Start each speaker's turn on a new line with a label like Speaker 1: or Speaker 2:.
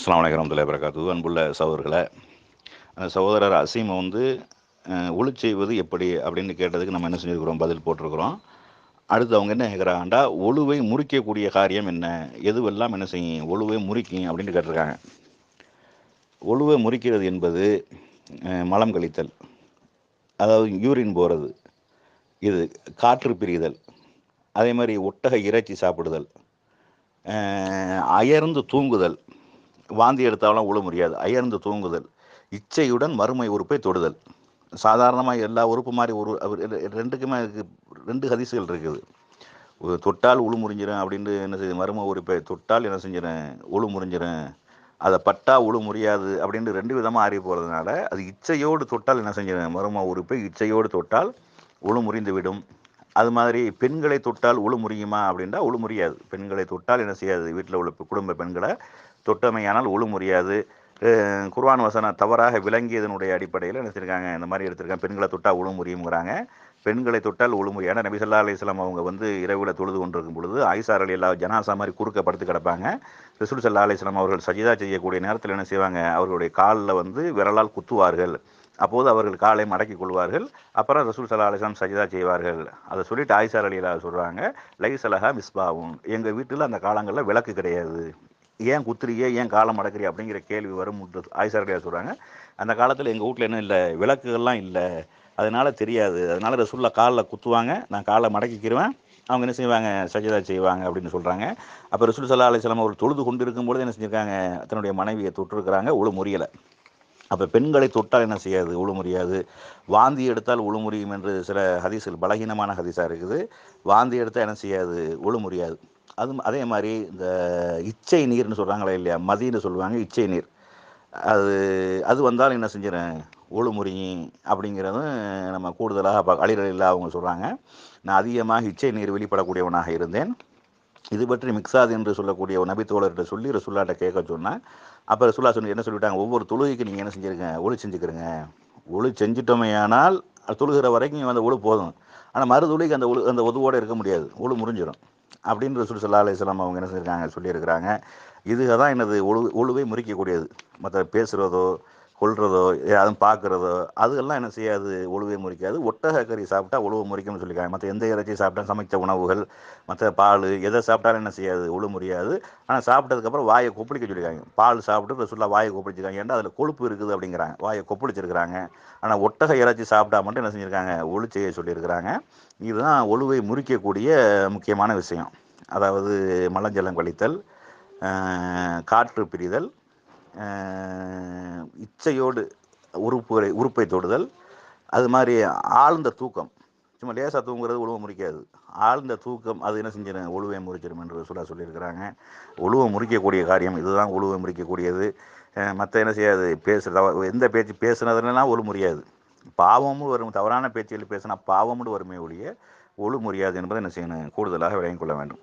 Speaker 1: அஸ்லாம் வலைக்கம் வரமத்துல்லாஹி வரகாத்து அன்புள்ள சகோதரர்களை அந்த சகோதரர் அசீமை வந்து ஒளி செய்வது எப்படி அப்படின்னு கேட்டதுக்கு நம்ம என்ன செஞ்சுருக்கிறோம் பதில் போட்டிருக்கிறோம். அடுத்து அவங்க என்ன கேட்குறாங்கண்டா ஒழுவை முறிக்கக்கூடிய காரியம் என்ன? எதுவெல்லாம் என்ன செய்யும்? ஒழுவை முறிக்கும் அப்படின்னு கேட்டிருக்காங்க. ஒழுவை முறிக்கிறது என்பது மலம் கழித்தல் அதாவது யூரின் போகிறது இது காற்று பிரிதல் அதே மாதிரி ஒட்டக இறைச்சி சாப்பிடுதல் அயர்ந்து தூங்குதல் வாந்தி எடுத்தாலும் உழ முடியாது. அயர்ந்து தூங்குதல். இச்சையுடன் மறுமை உறுப்பை தொடுதல். சாதாரணமாக எல்லா உறுப்பு மாதிரி ஒரு ரெண்டுக்குமே ரெண்டு ஹதிசுகள் இருக்குது. தொட்டால் உழு முறிஞ்சிரும் அப்படின்ட்டு என்ன செய்யுது மரும உறுப்பை தொட்டால் என்ன செஞ்சிடும் உழு முறிஞ்சிரும். அதை பட்டா உழு முறியாது அப்படின்ட்டு ரெண்டு விதமாக ஆறி போகிறதுனால அது இச்சையோடு தொட்டால் என்ன செஞ்சிடும் மர்ம உறுப்பை இச்சையோடு தொட்டால் உழு முறிந்து விடும். அது மாதிரி பெண்களை தொட்டால் உழு முறியுமா அப்படின்டா உழு முறியாது. பெண்களை தொட்டால் என்ன செய்யாது? வீட்டில் உள்ள குடும்ப பெண்களை தொட்டமையானால் உழு முறியாது. குர்வான் வசனம் தவறாக விளங்கியதனுடைய அடிப்படையில் என்ன செஞ்சிருக்காங்க இந்த மாதிரி எடுத்திருக்காங்க. பெண்களை தொட்டால் உழும் முறியுங்கிறாங்க பெண்களை தொட்டால் உழுமுறை ஏன்னா நபி ஸல்லல்லாஹு அவங்க வந்து இரவில் தொழுது கொண்டிருக்கும் பொழுது ஐசார் அலி அல்லா ஜனாசா மாதிரி குறுக்க படுத்து கிடப்பாங்க. ரிசுல் சல்லா அலிஸ்லாம் அவர்கள் சஜிதா செய்யக்கூடிய நேரத்தில் என்ன செய்வாங்க? அவர்களுடைய காலில் வந்து விரலால் குத்துவார்கள். அப்போது அவர்கள் காலை மடக்கிக் கொள்வார்கள். அப்புறம் ரசூல் சல்லா அலிஸ்லாம் சஜிதா செய்வார்கள். அதை சொல்லிட்டு ஆயிசார் அலி சொல்கிறாங்க லை சலஹா மிஸ்பாவும் எங்கள் வீட்டில் அந்த காலங்களில் விளக்கு கிடையாது. ஏன் குத்துறியே ஏன் காலம் மடக்குறிய அப்படிங்கிற கேள்வி வரும் ஆயிஷார் சொல்கிறாங்க அந்த காலத்தில் எங்கள் வீட்டில் என்ன இல்லை விளக்குகள்லாம் இல்லை. அதனால் தெரியாது. அதனால் ரசுல்லா காலில் குத்துவாங்க. நான் காலை மடக்கிக்கிருவேன். அவங்க என்ன செய்வாங்க? சஜிதா செய்வாங்க அப்படின்னு சொல்கிறாங்க அப்போ ரசூல் சல்லா அலிஸ்லாம் அவர் தொழுது கொண்டு இருக்கும்பொழுது என்ன செஞ்சிருக்காங்க? தன்னுடைய மனைவியை தொட்டிருக்கிறாங்க. உழு முறியலை. அப்போ பெண்களை தொட்டால் என்ன செய்யாது? உழு முறியாது. வாந்தி எடுத்தால் உழு முறியும் என்று சில ஹதீஸ்கள் பலகீனமான ஹதீஸாக இருக்குது. வாந்தி எடுத்தால் என்ன செய்யாது? உழு முறியாது. அது அதே மாதிரி இந்த இச்சை நீர்னு சொல்கிறாங்களே இல்லையா? மதின்னு சொல்லுவாங்க இச்சை நீர். அது அது வந்தாலும் என்ன செஞ்சிடறேன்? ஒழு முறியும் அப்படிங்கிறதும் நம்ம கூடுதலாக ப அழிரலில் அவங்க சொல்கிறாங்க நான் அதிகமாக இச்சை நீர் வெளிப்படக்கூடியவனாக இருந்தேன். இது பற்றி மிக்ஸாது என்று சொல்லக்கூடிய ஒரு நபித்தோழர்கிட்ட சொல்லி ரசுல்லாட்ட கேட்க சொன்னேன். அப்போ ரசுல்லா சொல்லி என்ன சொல்லிட்டாங்க? ஒவ்வொரு தொழுகைக்கு நீங்கள் என்ன செஞ்சுருங்க? ஒளி செஞ்சுக்கிறங்க. ஒளி செஞ்சிட்டோமையானால் அது தொழுகிற வரைக்கும் அந்த ஒழு போதும். ஆனால் மறு அந்த ஒழு அந்த உதவோடு இருக்க முடியாது. ஒழு முறிஞ்சிடும் அப்படின்னு ரசூல் சல்லா அலிஸ்லாம் அவங்க என்ன செஞ்சுருக்காங்க சொல்லியிருக்கிறாங்க. இதுதான் என்னது ஒழு ஒழுவை முறிக்கக்கூடியது. மற்ற பேசுகிறதோ கொள்றதோ அதுவும் பார்க்குறதோ அதெல்லாம் என்ன செய்யாது? ஒழுவை முறிக்காது. ஒட்டக கறி சாப்பிட்டா ஒழுவை முறிக்கும்னு சொல்லியிருக்காங்க. மற்ற எந்த இறைச்சி சாப்பிட்டா சமைத்த உணவுகள் மற்ற பால் எதை சாப்பிட்டாலும் என்ன செய்யாது? ஒழு முறியாது. ஆனால் சாப்பிட்டதுக்கப்புறம் வாயை கொப்பளிக்க சொல்லியிருக்காங்க. பால் சாப்பிட்டு ரசுல்லா வாயை கொப்பளிச்சிருக்காங்க. ஏன்னா அதில் கொழுப்பு இருக்குது அப்படிங்கிறாங்க. வாயை கொப்பளிச்சிருக்கிறாங்க. ஆனால் ஒட்டக இறைச்சி சாப்பிட்டா மட்டும் என்ன செஞ்சுருக்காங்க? ஒழு செய்ய சொல்லியிருக்கிறாங்க. இதுதான் ஒழுவை முறிக்கக்கூடிய முக்கியமான விஷயம். அதாவது மலஞ்சலம் கழித்தல் காற்று பிரிதல் இச்சையோடு உறுப்புகளை உறுப்பை தொடுதல். அது மாதிரி ஆழ்ந்த தூக்கம். சும்மா லேசாக தூங்குறது உழுவ முறிக்காது. ஆழ்ந்த தூக்கம் அது என்ன செஞ்சிடும் உழுவை முறிச்சிடும் என்று சொல்ல சொல்லியிருக்கிறாங்க. உழுவை முறிக்கக்கூடிய காரியம் இதுதான். உழுவை முறிக்கக்கூடியது. மற்ற என்ன செய்யாது? பேசுகிற எந்த பேச்சு பேசுனதுலாம் ஒழு முறியாது. பாவமும் வரும். தவறான பேச்சுகள் பேசினா பாவமும் வருமே ஒழிய ஒழு முறியாது என்பதை என்ன செய்யணும்? கூடுதலாக விளங்கிக் கொள்ள வேண்டும்.